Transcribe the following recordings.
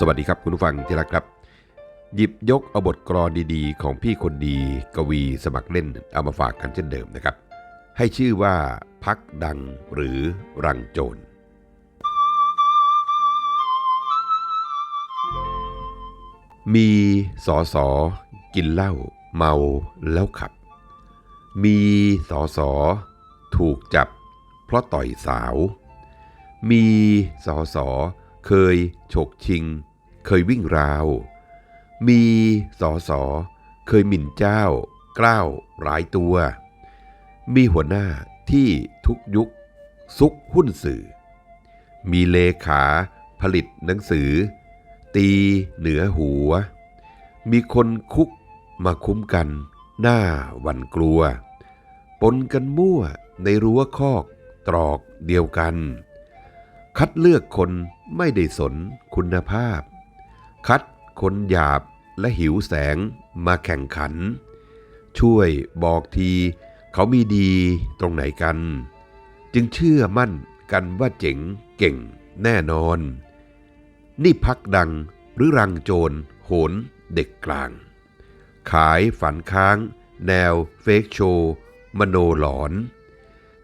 สวัสดีครับคุณผู้ฟังที่รักครับ หยิบยกเอาบทกลอนดีๆ ของพี่คนดีกวีสมัครเล่นเอามาฝากกันเช่นเดิมนะครับ ให้ชื่อว่าพักดังหรือรังโจรมีสอสอกินเหล้าเมาแล้วขับ มีสอสอถูกจับเพราะต่อยสาว มีสอสอ เคย ฉกชิง เคยวิ่งราว มีสอสอเคยหมิ่นเจ้า กล้าวหลายตัว มีหัวหน้าที่ทุกยุค ซุกหุ้นสื่อ มีเลขาผลิตหนังสือ ตีเหนือหัว มีคนคุกมาคุ้มกันหน้าหวันกลัว ปนกันมั่วในรั้วคอกตรอกเดียวกัน คัดเลือกคนไม่ได้สนคุณภาพ คัดคนหยาบและหิวแสงมาแข่งขัน ช่วยบอกทีเขามีดีตรงไหนกัน จึงเชื่อมั่นกันว่าเจ๋งเก่งแน่นอน นี่พักดังหรือรังโจรโหนเด็กกลาง ขายฝันค้าง แนวเฟกโชมโนหลอน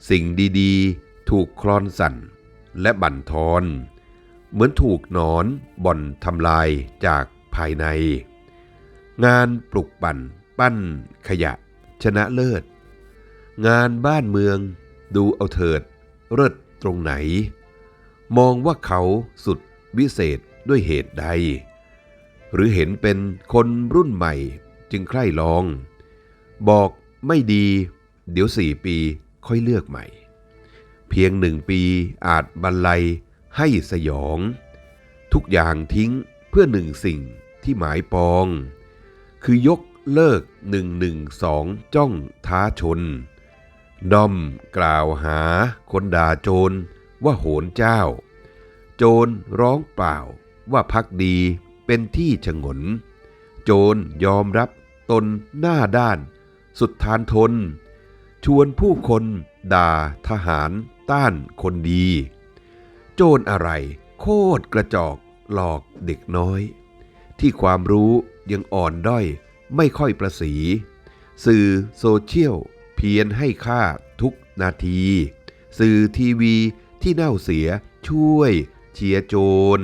สิ่งดีๆ ถูกคลอนสั่น และบั่นทอน เหมือนถูกหนอนบ่อนทำลายจากภายใน งานปลุกปั่น ปั้นขยะ ชนะเลิศ งานบ้านเมืองดูเอาเถิดเลิศตรงไหน มองว่าเขาสุดวิเศษด้วยเหตุใด หรือเห็นเป็นคนรุ่นใหม่จึงใคร่ลอง บอกไม่ดี เดี๋ยวสี่ปีค่อยเลือกใหม่ เพียงหนึ่งปีอาจบรรลัยให้สยอง ทุกอย่างทิ้งเพื่อหนึ่งสิ่งที่หมายปอง คือยกเลิกหนึ่งหนึ่งสองจ้องท้าชนดอมกล่าวหาคนด่าโจรว่าโหนเจ้า โจรร้องเปล่าว่าพักดีเป็นที่ฉงน โจรยอมรับตนหน้าด้าน สุดทานทน ชวนผู้คนด่าทหาร ต้านคนดี โจรอะไร โคตรกระจอกหลอกเด็กน้อย ที่ความรู้ยังอ่อนด้อยไม่ค่อยประสี สื่อโซเชียลเพียนให้ค่าทุกนาที สื่อทีวีที่เน่าเสียช่วยเชียร์โจร